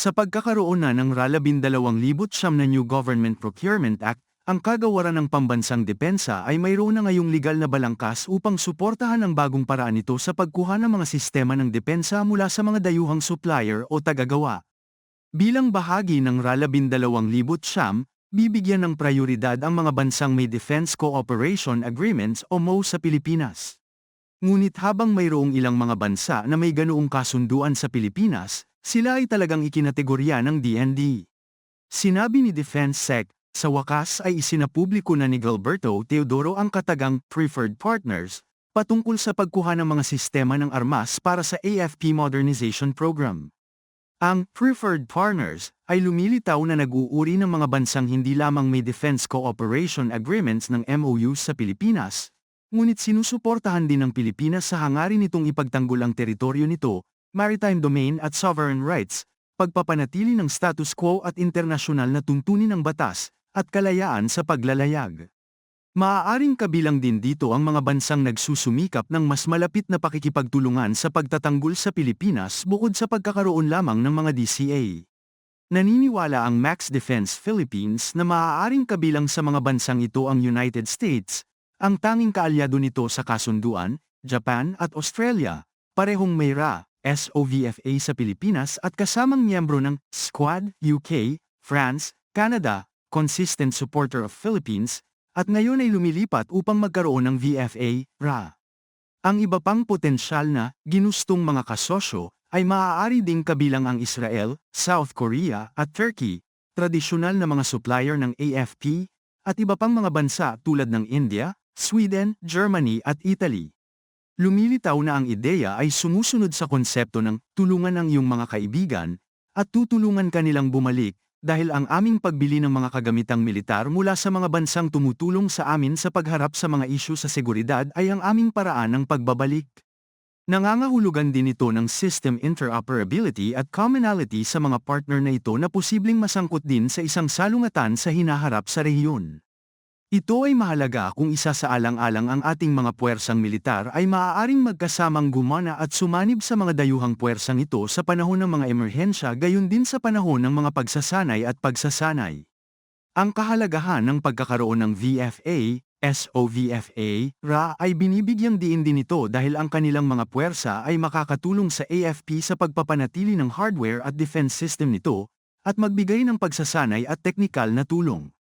Sa pagkakaroon na ng RA 12,000 na New Government Procurement Act, ang kagawaran ng pambansang depensa ay mayroon na ngayong legal na balangkas upang suportahan ang bagong paraan nito sa pagkuha ng mga sistema ng depensa mula sa mga dayuhang supplier o tagagawa. Bilang bahagi ng RA 12,000 bibigyan ng prioridad ang mga bansang may Defense Cooperation Agreements o MOU sa Pilipinas. Ngunit habang mayroong ilang mga bansa na may ganoong kasunduan sa Pilipinas, sila ay talagang ikinategorya ng DND. Sinabi ni Defense Sec, sa wakas ay isinapubliko na ni Gilberto Teodoro ang katagang Preferred Partners, patungkol sa pagkuha ng mga sistema ng armas para sa AFP Modernization Program. Ang Preferred Partners ay lumilitaw na nag-uuri ng mga bansang hindi lamang may Defense Cooperation Agreements ng MOUs sa Pilipinas, ngunit sinusuportahan din ng Pilipinas sa hangarin nitong ipagtanggol ang teritoryo nito, maritime domain at sovereign rights, pagpapanatili ng status quo at internasyonal na tuntunin ng batas, at kalayaan sa paglalayag. Maaaring kabilang din dito ang mga bansang nagsusumikap ng mas malapit na pakikipagtulungan sa pagtatanggol sa Pilipinas bukod sa pagkakaroon lamang ng mga DCA. Naniniwala ang Max Defense Philippines na maaaring kabilang sa mga bansang ito ang United States, ang tanging kaalyado nito sa kasunduan, Japan at Australia, parehong may RA, SOVFA sa Pilipinas at kasamang miyembro ng Squad, UK, France, Canada, consistent supporter of Philippines, at ngayon ay lumilipat upang magkaroon ng VFA, RA. Ang iba pang potensyal na, ginustong mga kasosyo, ay maaari ding kabilang ang Israel, South Korea at Turkey, tradisyonal na mga supplier ng AFP, at iba pang mga bansa tulad ng India, Sweden, Germany at Italy. Lumilitaw na ang ideya ay sumusunod sa konsepto ng tulungan ang iyong mga kaibigan, at tutulungan kanilang bumalik, dahil ang aming pagbili ng mga kagamitang militar mula sa mga bansang tumutulong sa amin sa pagharap sa mga isyu sa seguridad ay ang aming paraan ng pagbabalik. Nangangahulugan din ito ng system interoperability at commonality sa mga partner na ito na posibleng masangkot din sa isang salungatan sa hinaharap sa rehiyon. Ito ay mahalaga kung isa sa alang-alang ang ating mga puwersang militar ay maaaring magkasamang gumana at sumanib sa mga dayuhang puwersang ito sa panahon ng mga emerhensya gayon din sa panahon ng mga pagsasanay at pagsasanay. Ang kahalagahan ng pagkakaroon ng VFA, SOVFA, RA ay binibigyang diin din ito dahil ang kanilang mga puwersa ay makakatulong sa AFP sa pagpapanatili ng hardware at defense system nito, at magbigay ng pagsasanay at teknikal na tulong.